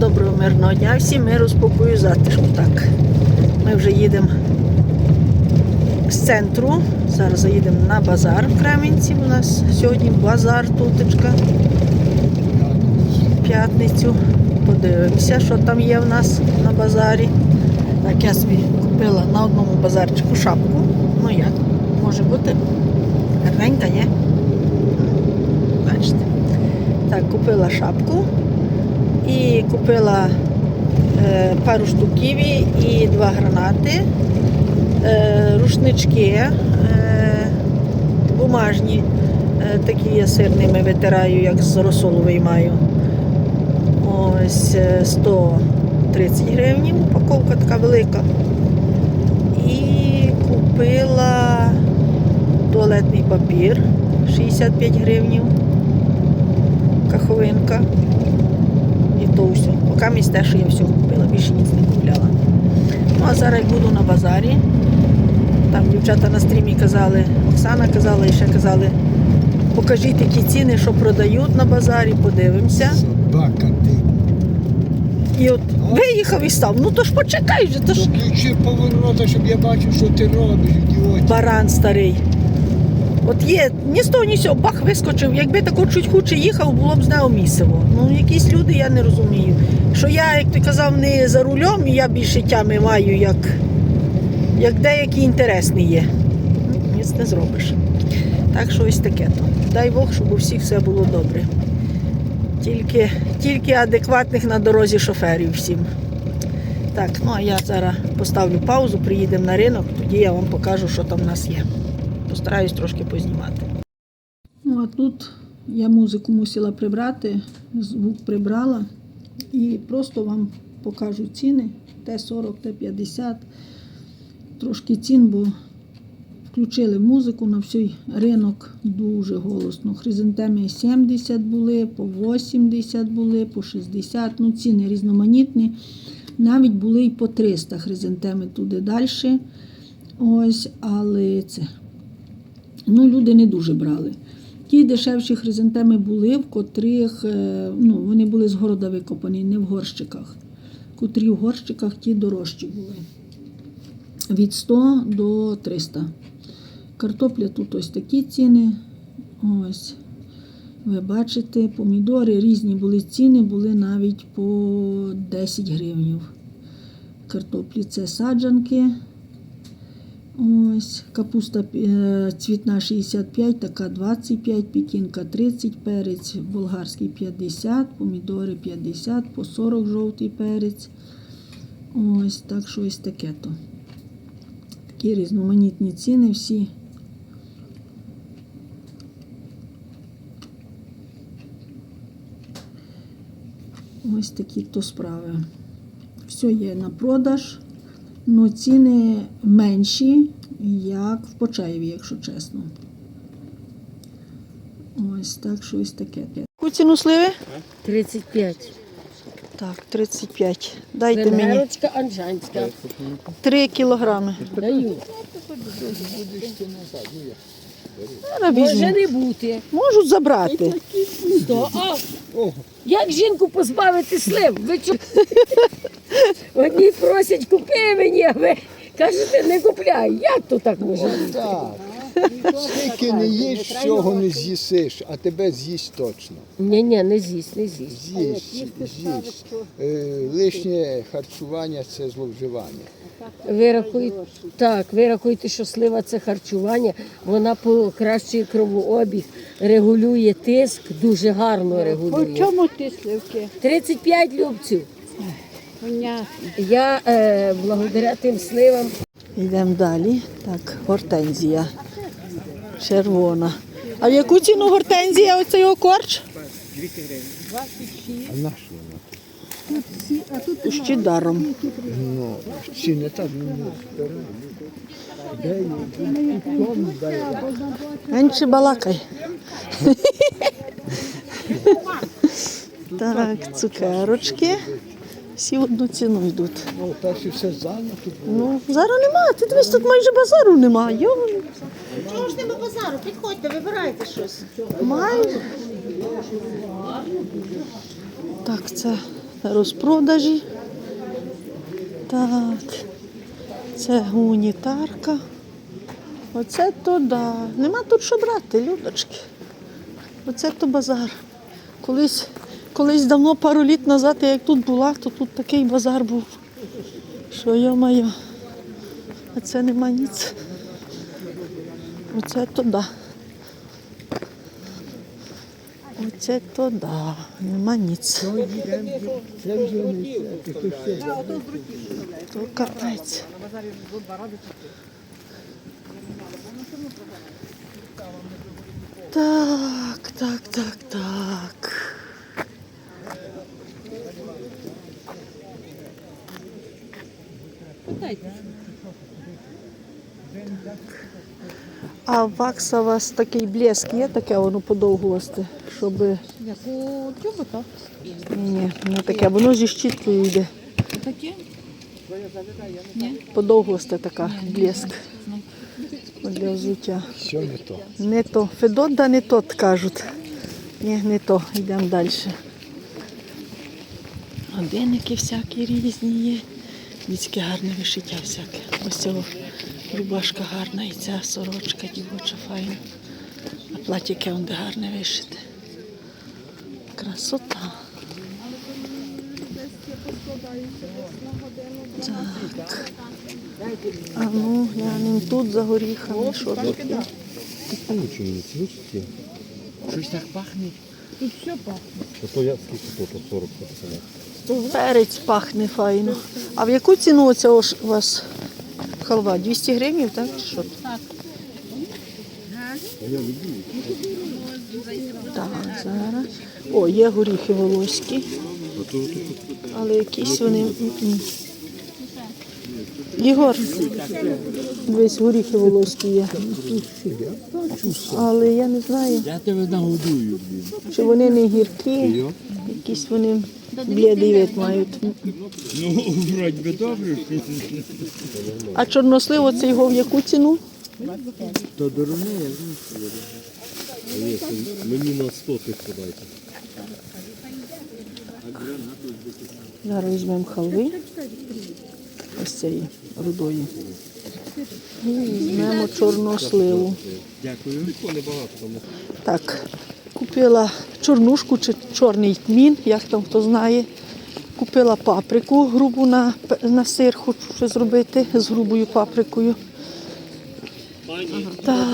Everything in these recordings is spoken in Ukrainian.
Доброго мирного дня всім миру, спокою, затишку. Так. Ми вже їдемо з центру. Зараз заїдемо на базар в Кремінці. У нас сьогодні базар тутечка. П'ятницю. Подивимося, що там є в нас на базарі. Так, я собі купила на одному базарчику шапку. Ну як? Може бути? Гарненька, ні? Бачите. Так, купила шапку і купила е, пару штук ківі і два гранати, е, рушнички е, бумажні, такі я сирними витираю, як з розсолу виймаю. Ось е, 130 гривень, упаковка така велика. І купила туалетний папір 65 гривень, каховинка. То все. Поки місць те, що я все купила, більше ніц не купляла. Ну а зараз як буду на базарі. Там дівчата на стрімі казали, Оксана казала і ще казали, покажіть які ціни, що продають на базарі, подивимося. Собака ти. І от виїхав і став. Ну то ж почекай же, то ж Включи поворота, щоб я бачив, що ти робиш, ідіот. баран старий. От є, ні з того, ні з цього, бах, вискочив. Якби тако чуть хуче їхав, було б з нього місиво. Ну, якісь люди я не розумію. Що я, як ти казав, не за рулем, і я більше тями маю, як, як деякі інтересні є. Ніц не зробиш. Так що ось таке то. Дай Бог, щоб у всіх все було добре. Тільки, тільки адекватних на дорозі шоферів всім. Так, ну а я зараз поставлю паузу, приїдемо на ринок, тоді я вам покажу, що там в нас є. Постараюсь трошки познімати. Ну, а тут я музику мусила прибрати, звук прибрала і просто вам покажу ціни. Т-40, Т-50. Трошки цін, бо включили музику на всій ринок дуже голосно. Хризантеми 70 були, по 80 були, по 60. Ну, ціни різноманітні. Навіть були і по 300 хризантеми туди далі. Ось, але це. Ну, люди не дуже брали. Ті дешевші хризантеми були, в котрих е, ну, вони були з города викопані, не в горщиках. Котрі в горщиках ті дорожчі були. Від 100 до 300. Картопля тут ось такі ціни. Ось. Ви бачите, помідори різні були ціни, були навіть по 10 гривень. Картоплі це саджанки. Ось, капуста е, цвітна 65, така 25, пікінка 30, перець болгарський 50, помідори 50, по 40 жовтий перець. Ось, так що ось таке то. Такі різноманітні ціни всі. Ось такі то справи. Все є на продаж. Ну, ціни менші, як в Почаєві, якщо чесно. Ось так, що ось таке. Яку ціну сливи? 35. Так, 35. Дайте мені Венгерочка анжанська. 3 кілограми. Даю. Може візьму. не бути. Можуть забрати. А, як жінку позбавити слив? Ви чу... Одні просять, купи мені, а ви кажете, не купляй. Як то так може бути? Так. Скільки не їш, всього не з'їсиш, а тебе з'їсть точно. Ні, ні, не з'їсть, не з'їсть. З'їсть, з'їсть. Е, лишнє харчування це зловживання. Ви рахуєте, так, ви рахуєте, що слива це харчування, вона покращує кровообіг, регулює тиск, дуже гарно регулює. По чому ти сливки? 35 любців. Я е, благодаря тим сливам Йдемо далі. Так, гортензія. Червона. А яку ціну гортензія оцей його корч? А наш Пущі даром. ну, так не дай. Менше балакай. Так, цукерочки. Всі в одну ціну йдуть. Ну, так що все зайнято було. Ну, зараз нема. Ти дивись, тут майже базару нема. Йо, Чого ж нема базару? Підходьте, вибирайте щось. майже. Так, це розпродажі. Так, це гуманітарка. Оце то да. Нема тут що брати, людочки. Оце то базар. Колись, колись давно, пару літ назад, я як тут була, то тут такий базар був. Що йо-моє. А це нема ніц. Оце то да. Оце то да. Нема ніц. То капець. Так, так, так, так. А вакса у вас такий блеск є таке, воно подовгувасте, щоб. Як у тюбика. Ні, ні, не таке, воно зі щіткою йде. Таке? Подовгосте така блеск. Для взуття. Все не то. Не то. Федот, да не тот кажуть. Ні, не то. Йдемо далі. Годинники всякі різні є. Дітське гарне вишиття всяке. Ось цього рубашка гарна і ця сорочка дівоча файна. А платіке онде гарне вишите. Красота. Так. А ну, глянемо тут за горіхами, що тут. Щось так пахне. Тут все пахне. То я скільки то 40 пацана. Перець пахне файно. А в яку ціну оця у вас халва? 200 гривень, так? чи Що? Так. Так, зараз. О, є горіхи волоські. Але якісь вони. Ігор, дивись, горіхи волоські є. Але я не знаю, Я тебе нагодую, чи вони не гіркі, якісь вони блідий вид мають. Ну, вроді би добре. А чорнослив оцей його в яку ціну? То дурне, Ні, це мені на 100 тих подайте. Зараз візьмемо халви. Ось цієї рудої. І візьмемо чорну сливу. Дякую. Небагато там. Так, купила чорнушку чи чорний тмін, як там хто знає. Купила паприку грубу на, на сир, хочу щось зробити з грубою паприкою. Так.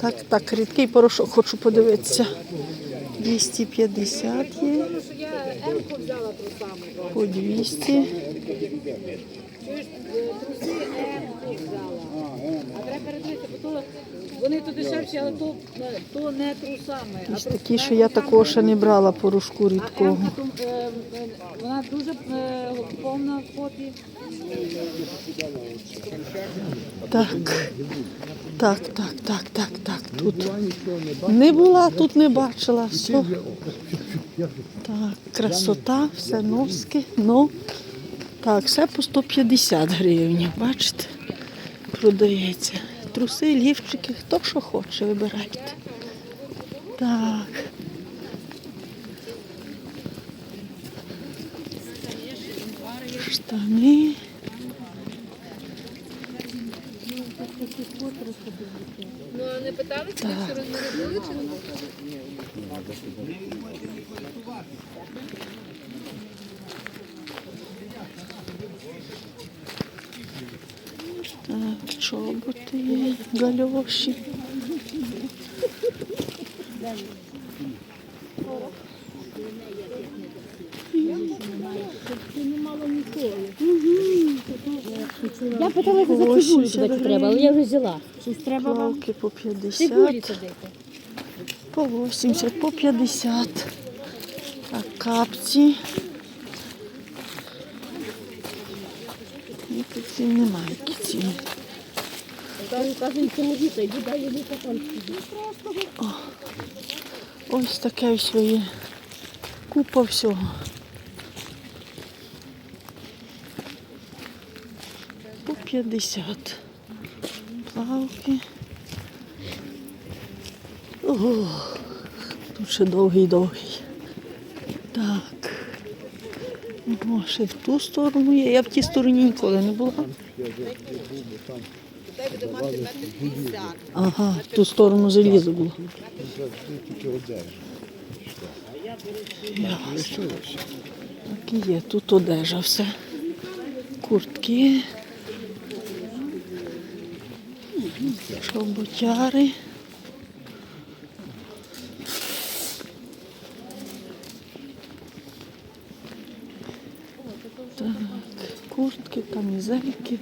Так, так, рідкий порошок хочу подивитися. 250 є. По 200. А треба передивитися, бо то вони то дешевші, але то, то не трусами. Ось такі, що я такого ще не брала порошку рідкого. Емка, то, е, е, вона дуже е, повна в копі. Так. Так, так, так, так, так. Тут не була, тут не бачила. Все. Так, красота, все носки. Ну, так, все по 150 гривень. Бачите? Продається. Труси, лівчики, хто що хоче, вибирайте. Так. Штани. Так. Так, чоботи є, гальоші. Я питалася за цибулю ще треба, але я вже взяла. Щось треба вам? Плавки по 50, по 80, по 50. Так, капці. І тут немає які ціни. Кажуть, цьому діти, йду дай йому потім. Ось таке ось є. Купа всього. По 50. Плавки. О, тут ще довгий-довгий. Так. О, ще в ту сторону є. Я в тій стороні ніколи не була. Ага, в ту сторону залізо було. Так є, тут одежа все. Куртки. Чоботяри. Так, куртки, камізельки.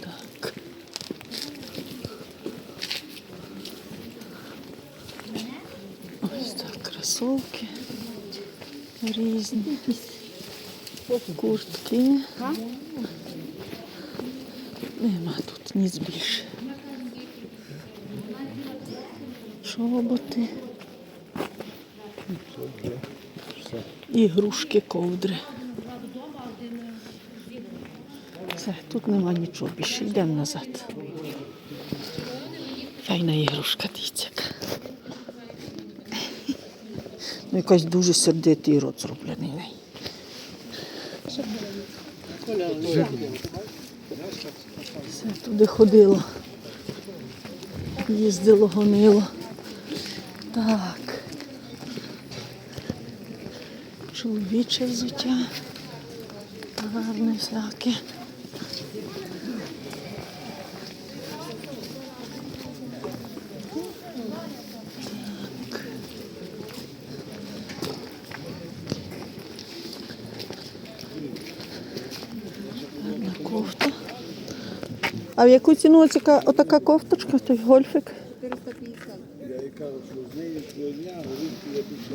Так. Ось так, кросовки різні. Куртки. Нема тут ніц більше. Чоботи. Ігрушки, ковдри. Все, тут нема нічого більше. Йдемо назад. Файна ігрушка, дивіться. Ну, якась дуже сердитий рот зроблений. Все, туди ходило. Їздило, гонило. Так. Чоловіче взуття. Гарна кофта. А в яку ціну оця, отака кофточка, той гольфик? Кажу, що з неї щодня горілки я більше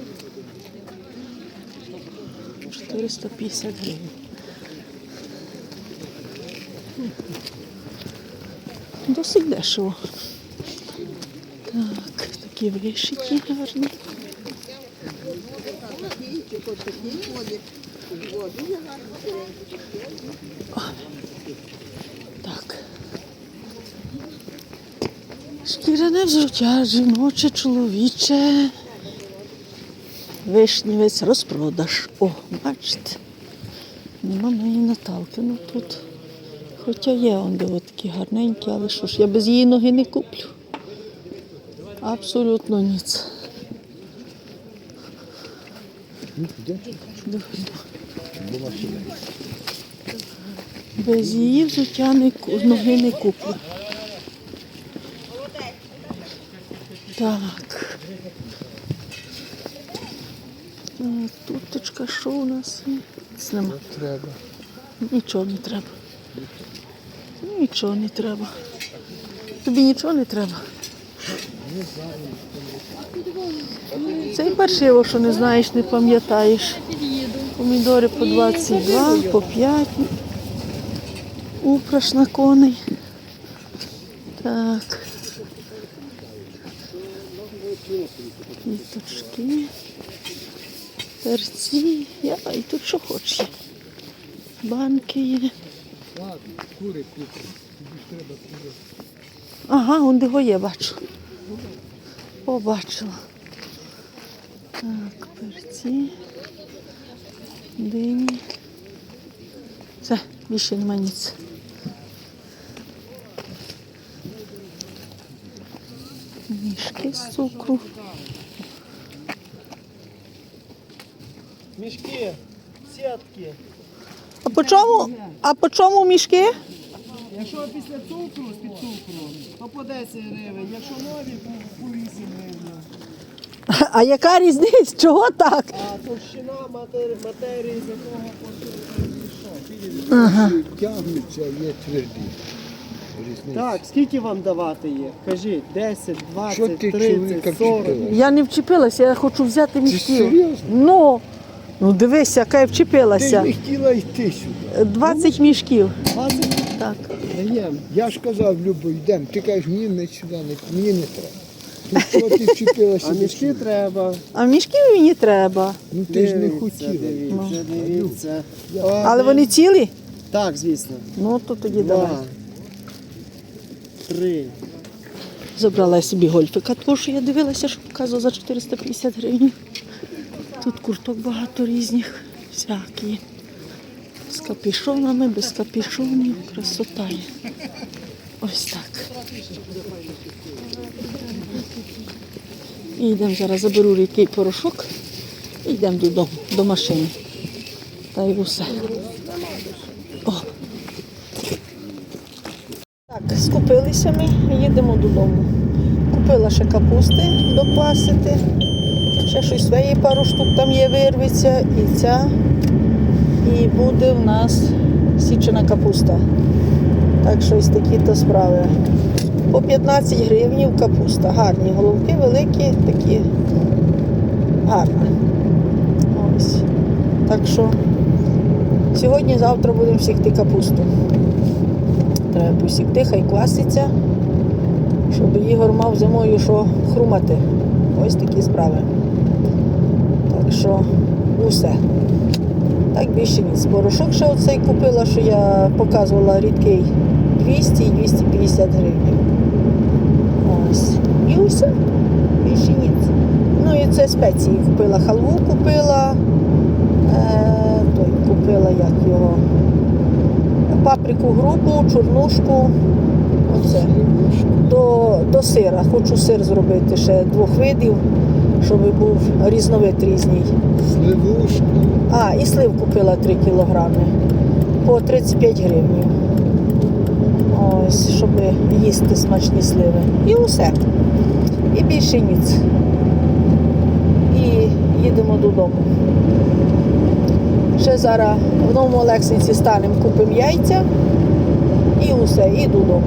не 450 гривень. Досить дешево. Так, такі вишиті гарні. О, Так. Шкіряне взуття, жіноче, чоловіче. Вишнівець розпродаж. О, бачите. Нема моєї Наталки. Ну тут. Хоча є он де такі гарненькі, але що ж, я без її ноги не куплю. Абсолютно ніц. Без її взуття ноги не куплю. Так. Туточка, що у нас? Ц Нема. треба. Нічого не треба. Нічого не треба. Тобі нічого не треба. Це і паршиво, що не знаєш, не пам'ятаєш. Помідори по 22, по 5. Упраш на коней. Так. Квіточки. Перці. Я, і тут що хочеш. Банки є. Ладно, кури купи. Тобі ж треба кури. Ага, он де є, бачу. Побачила. Так, перці. Дині. Все, більше нема ніц. Мішки з цукру. Мішки, сітки. А по чому, а по чому мішки? Якщо після цукру, з-під цукру, то по 10 гривень. Якщо нові, то по 8 гривень. А яка різниця? Чого так? А товщина матері, матерії з якого що? Тягнуться, є тверді. Різниця. Так, скільки вам давати є? Кажіть, 10, Що 20, ти 30, чоловіка 40. вчепила? Я не вчепилася, я хочу взяти мішків. серйозно? Ну, ну дивися, яка я Ти вчепилася. не хотіла йти сюди. 20 мішків. 20 Так. даємо. Я ж казав, Любо, йдемо. Ти кажеш, ні, ми сюди не, мені не треба. Що ти вчепилася? А мішки треба. А мішків мені треба. Ну ти ж не хотіла. Дивіться, дивіться. Але вони цілі? Так, звісно. Ну, то тоді давай. Три. Забрала я собі гольфика, тому що я дивилася, що показував за 450 гривень. Тут курток багато різних, всякі. З капішонами, без капішонів, красота є. Ось так. І йдемо зараз, заберу рідкий порошок і йдемо додому, до машини. Та й усе. О. Так, скупилися ми, їдемо додому. Купила ще капусти доквасити. Ще щось своє пару штук там є, вирветься. І ця. І буде в нас січена капуста. Так що ось такі то справи. По 15 гривнів капуста. Гарні головки великі, такі гарні. Ось. Так що сьогодні-завтра будемо сікти капусту. Треба посікти, хай кваситься, щоб Ігор мав зимою що хрумати. Ось такі справи. Що усе. Так більше ніц. Порошок ще оцей купила, що я показувала рідкий 200 і 250 гривень. Ось. І усе. Більше ніц. Ну і це спеції купила. Халву купила. Е, той купила як його паприку грубу, чорнушку. Оце. До, до сира. Хочу сир зробити ще двох видів, щоб був різновид різній. Сливушку. А, і слив купила 3 кілограми по 35 гривень. Ось, щоб їсти смачні сливи. І усе. І більше ніц. І їдемо додому. Ще зараз в новому Олексинці станемо, купимо яйця і усе, і додому.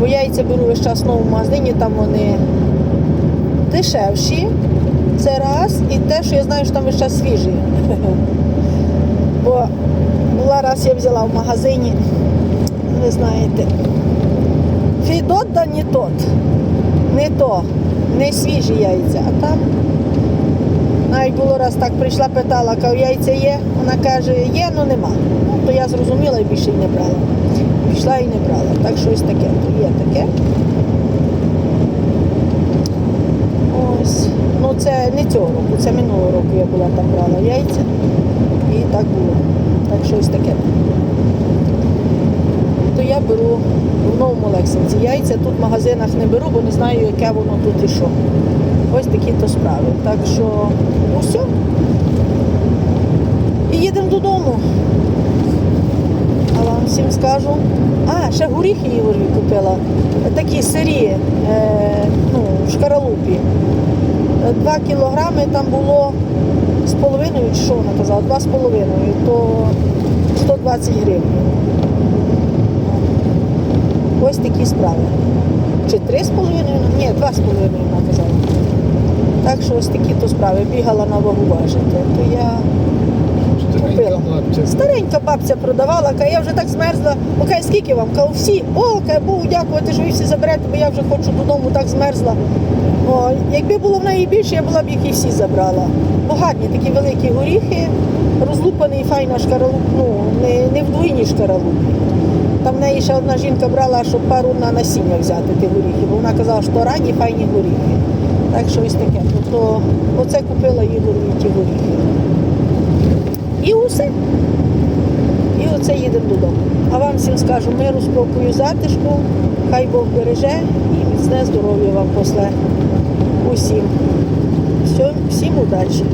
Бо яйця беру весь час в новому магазині, там вони дешевші. Це раз. І те, що я знаю, що там час свіжі. Бо була раз я взяла в магазині, ви знаєте, Фідот да не тот. Не то, не свіжі яйця, а там навіть було раз так прийшла, питала, кажу, яйця є. Вона каже, є, але нема. Ну, то я зрозуміла і більше не брала. Пішла і не брала. Так що ось таке, є таке. Ось. Ну це не цього року, це минулого року я була там брала яйця. І так було. Так що ось таке. То я беру в новому Лексинці яйця. Тут в магазинах не беру, бо не знаю, яке воно тут і що. Ось такі то справи. Так що усе. І їдемо додому. Всім скажу. А, ще горіхи Ігорі купила. Такі сирі, е, ну, в шкаралупі. Два кілограми там було з половиною, чи що вона казала, два з половиною, то 120 гривень. Ось такі справи. Чи три з половиною? Ні, два з половиною вона казала. Так що ось такі то справи. Бігала на вагу важити. То я Старенька бабця. Старенька бабця продавала, каже, я вже так змерзла. Окей, скільки вам? Кажу, всі. О, каже, Богу дякувати, що ви всі заберете, бо я вже хочу додому, так змерзла. О, якби було в неї більше, я була б їх і всі забрала. Бо гарні такі великі горіхи, розлупаний файна шкаралуп, ну, не, не в двойні шкаралупі. Там в неї ще одна жінка брала, щоб пару на насіння взяти ті горіхи, бо вона казала, що ранні файні горіхи. Так що ось таке. Тобто оце купила Ігорові ті горіхи. І усе. І оце їдемо додому. А вам всім скажу миру, спокою, затишку, хай Бог береже і міцне здоров'я вам после усім. Всім удачі.